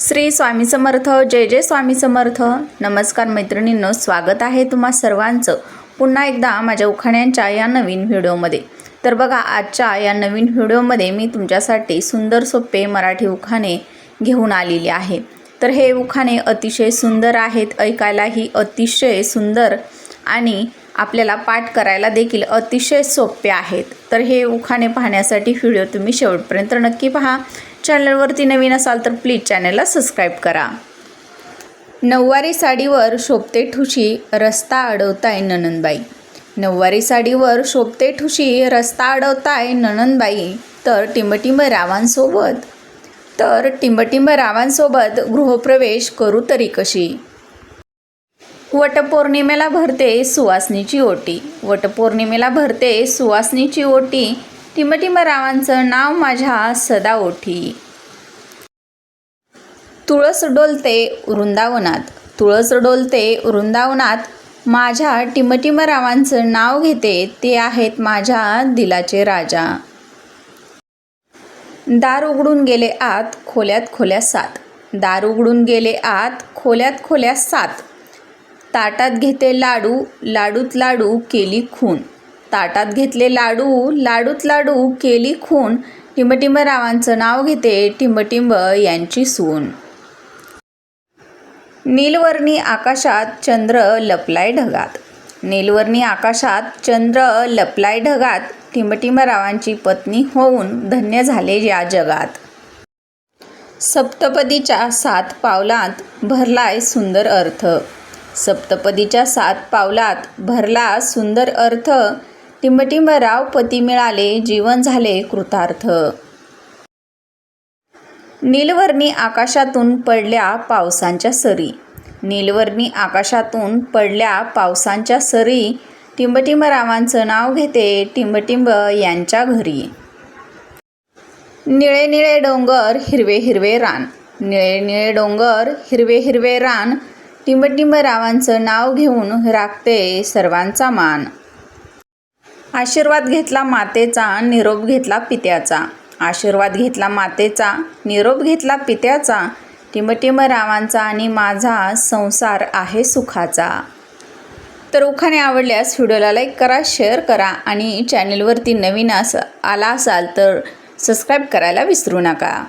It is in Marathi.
श्री स्वामी समर्थ जय जय स्वामी समर्थ. नमस्कार मैत्रिणींनो स्वागत आहे तुम्हा सर्वांचं पुन्हा एकदा माझ्या उखाण्यांच्या या नवीन व्हिडिओमध्ये. तर बघा आजच्या या नवीन व्हिडिओमध्ये मी तुमच्यासाठी सुंदर सोपे मराठी उखाणे घेऊन आलेली आहे. तर हे उखाणे अतिशय सुंदर आहेत ऐकायलाही अतिशय सुंदर आणि आपल्याला पाठ करायला देखील अतिशय सोपे आहेत. तर हे उखाणे पाहण्यासाठी व्हिडिओ तुम्ही शेवटपर्यंत नक्की पहा. चॅनलवरती नवीन असाल तर प्लीज चॅनलला सबस्क्राईब करा. नऊवारी साडीवर शोभते ठुशी रस्ता अडवताय ननंदबाई. नऊवारी साडीवर शोभते ठुशी रस्ता अडवताय ननंदबाई. तर टिंबटिंब रावांसोबत तर टिंबटिंब रावांसोबत गृहप्रवेश करू तरी कशी? वटपौर्णिमेला भरते सुवासनीची ओटी. वटपौर्णिमेला भरते सुवासनीची ओटी. टिमटिमरावांचं नाव माझ्या सदा ओठी. तुळस डोलते वृंदावनात. तुळस डोलते वृंदावनात माझ्या टिमटिमरावांचं नाव घेते ते आहेत माझ्या दिलाचे राजा. दार उघडून गेले आत खोल्यात खोल्या सात. दार उघडून गेले आत खोल्यात खोल्या सात. ताटात घेते लाडू लाडूत लाडू केली खून. ताटात घेतले लाडू लाडूत लाडू केली खून. टिंबटिंब रावांचं नाव घेते टिंबटिंब यांची सून. नीलवर्णी आकाशात चंद्र लपलाय ढगात. नीलवर्णी आकाशात चंद्र लपलाय ढगात. टिंबटिंब रावांची पत्नी होऊन धन्य झाले या जगात. सप्तपदीच्या सात पावलात भरलाय सुंदर अर्थ. सप्तपदीच्या सात पावलात भरला सुंदर अर्थ. टिंबटिंब राव पती मिळाले जीवन झाले कृतार्थ. नीलवर्णी आकाशातून पडल्या पावसांच्या सरी. नीलवर्णी आकाशातून पडल्या पावसांच्या सरी. टिंबटिंबरावांचं नाव घेते टिंबटिंब यांच्या घरी. निळे निळे डोंगर हिरवे हिरवे रान. निळे निळे डोंगर हिरवे हिरवे रान. टिंबटिंबरावांचं नाव घेऊन राखते सर्वांचा मान. आशीर्वाद घेतला मातेचा निरोप घेतला पित्याचा. आशीर्वाद घेतला मातेचा निरोप घेतला पित्याचा. टिमटिम रावांचा आणि माझा संसार आहे सुखाचा. तर उखाणे आवडल्यास व्हिडिओला लाईक करा शेअर करा आणि चॅनलवरती नवीन असं आला असाल तर सबस्क्राईब करायला विसरू नका.